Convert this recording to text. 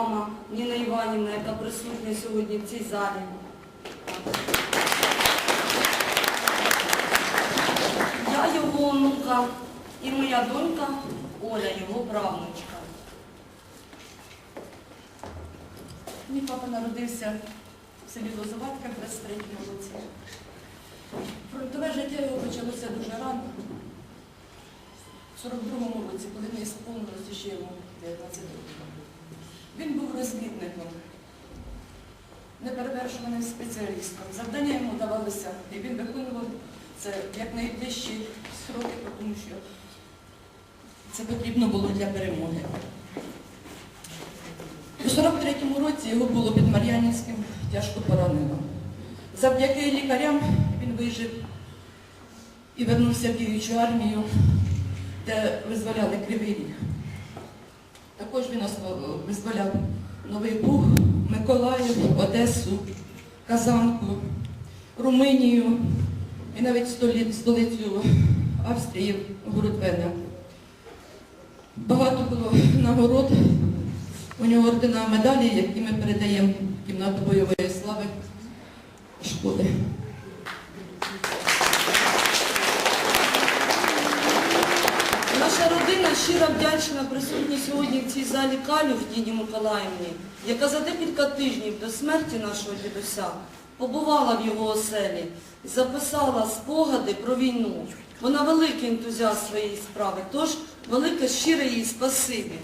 мама Ніна Іванівна, яка присутня сьогодні в цій залі. Я його онука і моя донька Оля, його правнучка. Мій папа народився в селі Лозоватка в 23-му році. Фронтове життя його почалося дуже рано. В 42-му році, коли не сповнилося ще йому 19 років. Він був розвідником, неперевершуваним спеціалістом. Завдання йому давалося, і він виконував це як найближчі сроки, тому що це потрібно було для перемоги. У 43-му році його було під Мар'янівським тяжко поранено. Завдяки лікарям він вижив і вернувся в діючу армію, де визволяли Кривий Ріг. Також він визволяв Новий Буг, Миколаїв, Одесу, Казанку, Румунію і навіть столицю Австрії Гурудвена. Багато було нагород. У нього ордена медалі, які ми передаємо кімнату бойової слави школи. Щиро вдячна присутній сьогодні в цій залі Калю в Діні Миколаївні, яка за декілька тижнів до смерті нашого дідуся побувала в його оселі і записала спогади про війну. Вона великий ентузіаст своєї справи, тож велике щире їй спасибі.